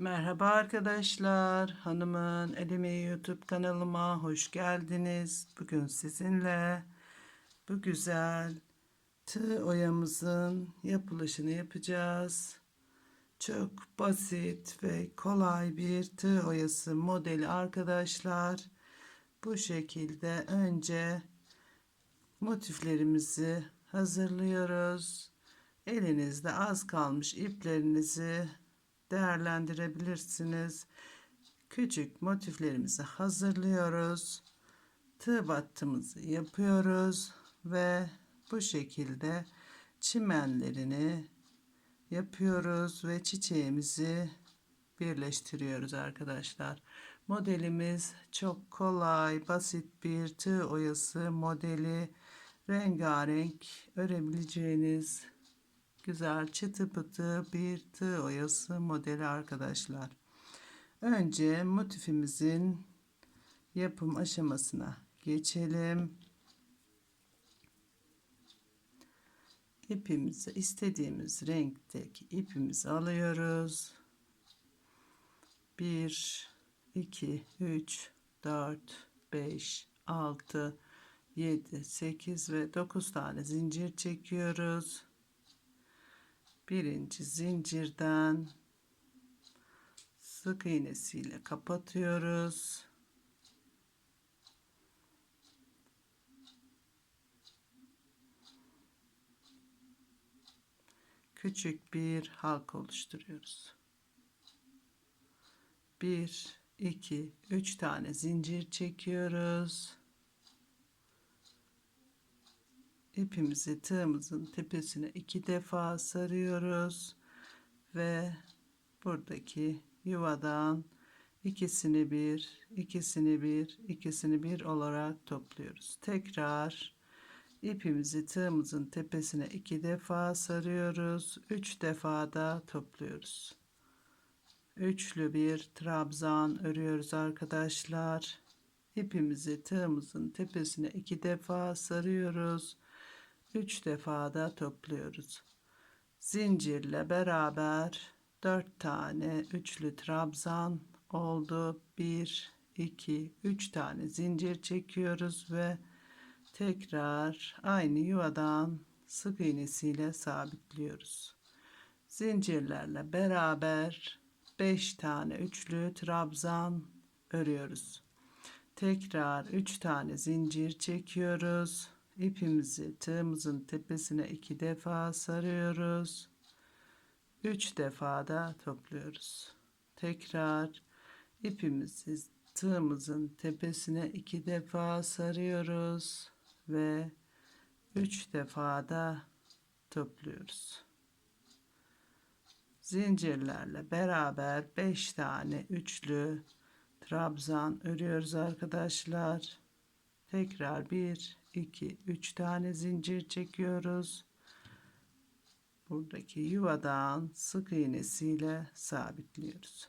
Merhaba arkadaşlar. Hanımın Elimi YouTube kanalıma hoş geldiniz. Bugün sizinle bu güzel tığ oyamızın yapılışını yapacağız. Çok basit ve kolay bir tığ oyası modeli arkadaşlar. Bu şekilde önce motiflerimizi hazırlıyoruz. Elinizde az kalmış iplerinizi değerlendirebilirsiniz. Küçük motiflerimizi hazırlıyoruz. Tığ battımızı yapıyoruz ve bu şekilde çimenlerini yapıyoruz ve çiçeğimizi birleştiriyoruz arkadaşlar. Modelimiz çok kolay, basit bir tığ oyası modeli. Rengarenk örebileceğiniz güzel çıtı pıtı bir tığ oyası modeli arkadaşlar. Önce motifimizin yapım aşamasına geçelim. İpimizi istediğimiz renkteki ipimizi alıyoruz. 1 2 3 4 5 6 7 8 ve 9 tane zincir çekiyoruz birinci zincirden sık iğnesiyle kapatıyoruz. Küçük bir halka oluşturuyoruz. 1 2 3 tane zincir çekiyoruz. İpimizi tığımızın tepesine iki defa sarıyoruz ve buradaki yuvadan ikisini bir ikisini bir ikisini bir olarak topluyoruz. Tekrar ipimizi tığımızın tepesine iki defa sarıyoruz üç defa da topluyoruz. Üçlü bir trabzan örüyoruz arkadaşlar. İpimizi tığımızın tepesine iki defa sarıyoruz 3 defa da topluyoruz. Zincirle beraber 4 tane üçlü trabzan oldu. 1 2 3 tane zincir çekiyoruz ve tekrar aynı yuvadan sık iğnesiyle sabitliyoruz. Zincirlerle beraber 5 tane üçlü trabzan örüyoruz. Tekrar 3 tane zincir çekiyoruz ipimizi tığımızın tepesine iki defa sarıyoruz. Üç defa da topluyoruz. Tekrar ipimizi tığımızın tepesine iki defa sarıyoruz ve üç defa da topluyoruz. Zincirlerle beraber beş tane üçlü trabzan örüyoruz arkadaşlar. Tekrar bir 2 3 tane zincir çekiyoruz. Buradaki yuvadan sık iğnesiyle sabitliyoruz.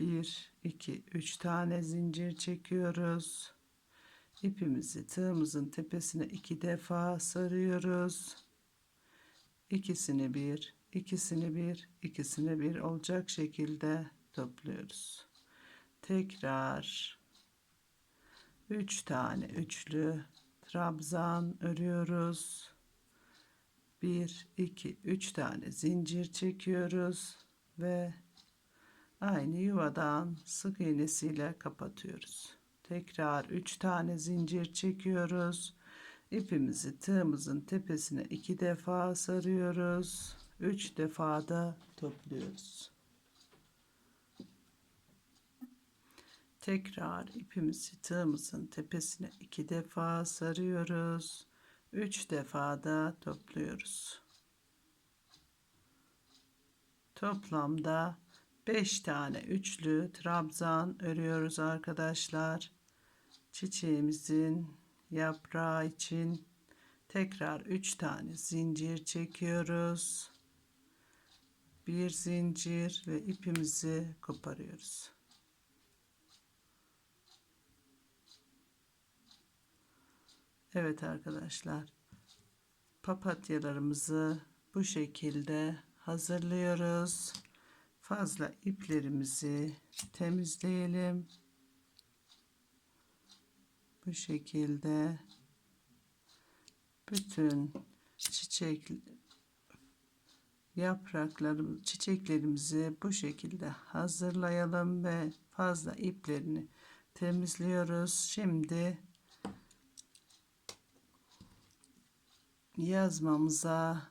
1 2 3 tane zincir çekiyoruz. İpimizi tığımızın tepesine iki defa sarıyoruz. İkisini bir, ikisini bir, ikisini bir olacak şekilde topluyoruz. Tekrar 3 tane üçlü trabzan örüyoruz. 1 2 3 tane zincir çekiyoruz ve aynı yuvadan sık iğnesiyle kapatıyoruz. Tekrar 3 tane zincir çekiyoruz. İpimizi tığımızın tepesine iki defa sarıyoruz. 3 defa da topluyoruz. Tekrar ipimizi tığımızın tepesine iki defa sarıyoruz. Üç defa da topluyoruz. Toplamda beş tane üçlü trabzan örüyoruz arkadaşlar. Çiçeğimizin yaprağı için tekrar üç tane zincir çekiyoruz. Bir zincir ve ipimizi koparıyoruz. Evet arkadaşlar. Papatyalarımızı bu şekilde hazırlıyoruz. fazla iplerimizi temizleyelim. Bu şekilde bütün çiçek yapraklarımız, çiçeklerimizi bu şekilde hazırlayalım ve fazla iplerini temizliyoruz. Şimdi yazmamıza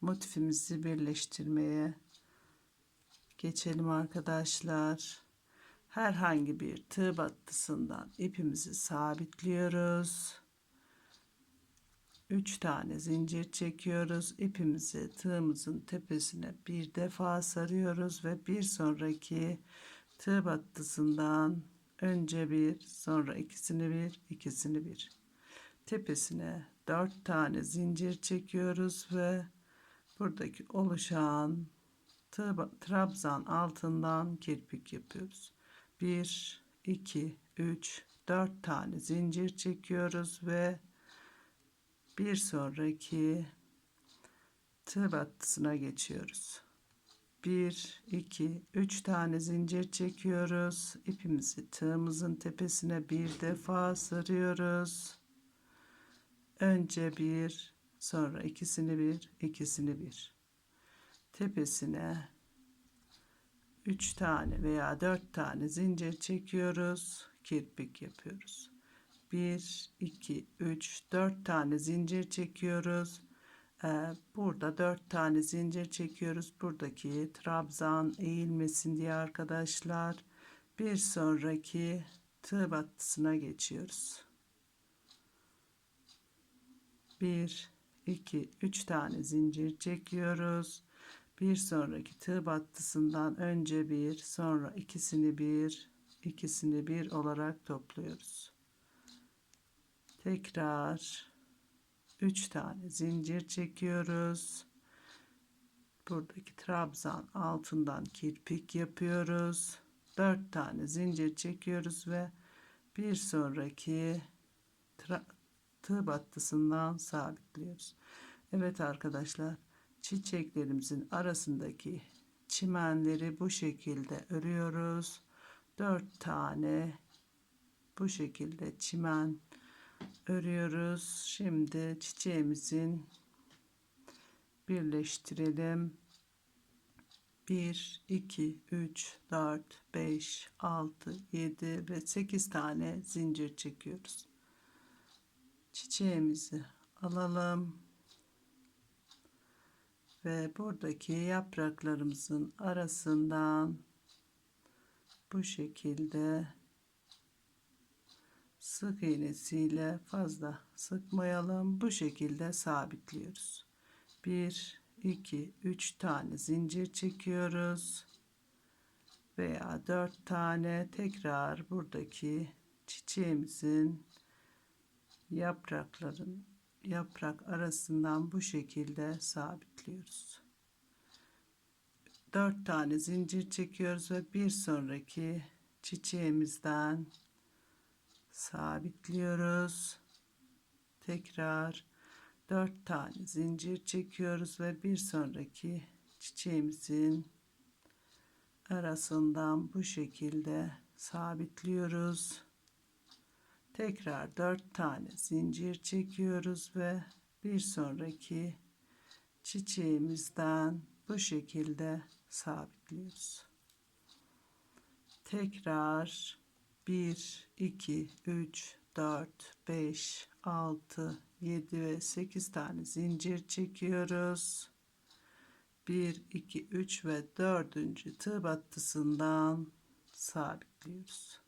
motifimizi birleştirmeye geçelim arkadaşlar. Herhangi bir tığ battısından ipimizi sabitliyoruz. 3 tane zincir çekiyoruz. İpimizi tığımızın tepesine bir defa sarıyoruz ve bir sonraki tığ battısından önce bir, sonra ikisini bir, ikisini bir. Tepesine 4 tane zincir çekiyoruz ve buradaki oluşan trabzan altından kirpik yapıyoruz. 1 2 3 4 tane zincir çekiyoruz ve bir sonraki tığ battısına geçiyoruz. 1 2 3 tane zincir çekiyoruz. İpimizi tığımızın tepesine bir defa sarıyoruz. Önce bir, sonra ikisini bir, ikisini bir. Tepesine 3 tane veya 4 tane zincir çekiyoruz. Kirpik yapıyoruz. 1, 2, 3, 4 tane zincir çekiyoruz. Ee, burada 4 tane zincir çekiyoruz. Buradaki trabzan eğilmesin diye arkadaşlar. Bir sonraki tığ battısına geçiyoruz. 1, 2, 3 tane zincir çekiyoruz. Bir sonraki tığ battısından önce bir, sonra ikisini bir, ikisini bir olarak topluyoruz. Tekrar 3 tane zincir çekiyoruz. Buradaki trabzan altından kirpik yapıyoruz. 4 tane zincir çekiyoruz ve bir sonraki tığ battısından sabitliyoruz. Evet arkadaşlar çiçeklerimizin arasındaki çimenleri bu şekilde örüyoruz. 4 tane bu şekilde çimen örüyoruz. Şimdi çiçeğimizin birleştirelim. 1, 2, 3, 4, 5, 6, 7 ve 8 tane zincir çekiyoruz. Çiçeğimizi alalım. Ve buradaki yapraklarımızın arasından bu şekilde sık iğnesiyle fazla sıkmayalım. Bu şekilde sabitliyoruz. 1 2 3 tane zincir çekiyoruz. Veya 4 tane tekrar buradaki çiçeğimizin yaprakların yaprak arasından bu şekilde sabitliyoruz. 4 tane zincir çekiyoruz ve bir sonraki çiçeğimizden sabitliyoruz. Tekrar 4 tane zincir çekiyoruz ve bir sonraki çiçeğimizin arasından bu şekilde sabitliyoruz. Tekrar 4 tane zincir çekiyoruz ve bir sonraki çiçeğimizden bu şekilde sabitliyoruz. Tekrar 1, 2, 3, 4, 5, 6, 7 ve 8 tane zincir çekiyoruz. 1, 2, 3 ve 4. tığ battısından sabitliyoruz.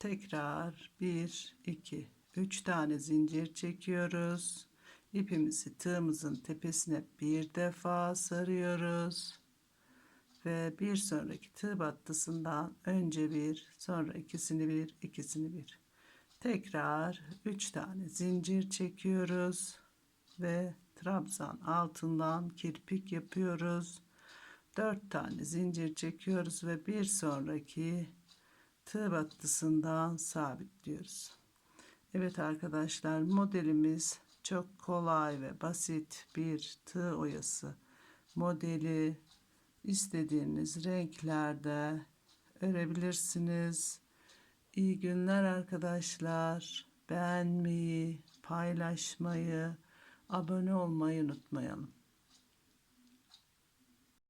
Tekrar 1, 2, 3 tane zincir çekiyoruz. İpimizi tığımızın tepesine bir defa sarıyoruz. Ve bir sonraki tığ battısından önce bir, sonra ikisini bir, ikisini bir. Tekrar 3 tane zincir çekiyoruz ve trabzan altından kirpik yapıyoruz. 4 tane zincir çekiyoruz ve bir sonraki tığ battısından sabitliyoruz. Evet arkadaşlar modelimiz çok kolay ve basit bir tığ oyası modeli istediğiniz renklerde örebilirsiniz. İyi günler arkadaşlar. Beğenmeyi, paylaşmayı, abone olmayı unutmayalım.